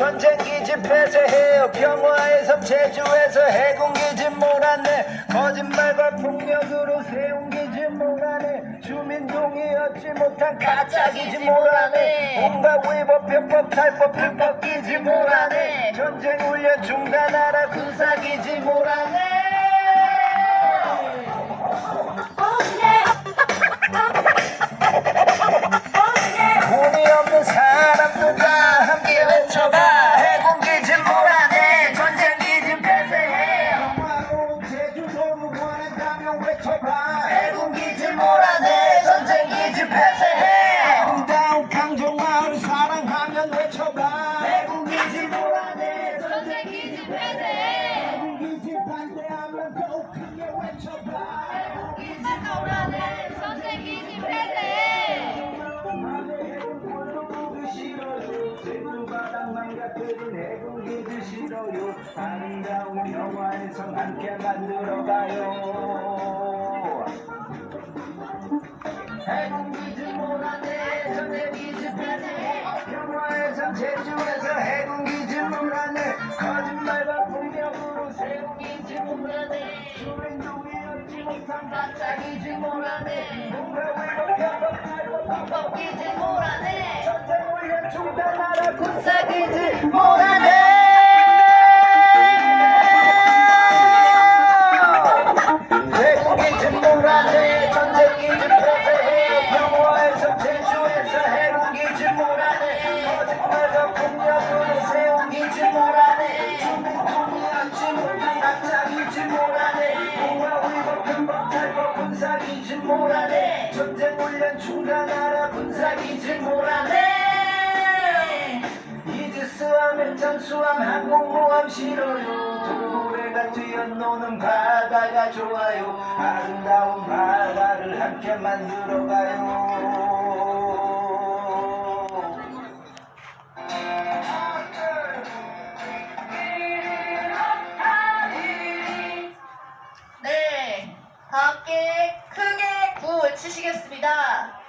전쟁기지 폐쇄해요 평화의 섬 제주에서 해군기지 몰아내 거짓말과 폭력으로 세운 기지 몰아내 얻지 못한 가짜기지 몰아내 온갖 위법 편법 탈법 불법 기지 몰아내 전쟁 훈련 중단하라 군사기지 몰아내 폐쇄해 아름다운 강정마을 사랑하면 외쳐봐 해군기지 몰아내 전쟁 기지 폐쇄! 해군기지 반대하면 더욱 크게 외쳐봐 기지 노라네 전쟁 기지 폐쇄! 아름다운 평화의 성 함께 만들어가요 해 제주에서 해군기지 몰아내 거짓말과 폭력으로 세운 기지 몰아내 주민동이 얻지 못한 가짜기지 몰아내 뭔가 탈법 불법 기지 몰아내 전쟁 훈련 중단하라 군사기지. 몰 기질 몰아내. 전쟁 훈련 중단하라 군사 기질 몰아내. 이즈스함 핵잠수함 항공모함 싫어요. 노래가 뛰어노는 바다가 좋아요. 아름다운 바다를 네, 함께 만들어가요. 네, 다음 게 치시겠습니다.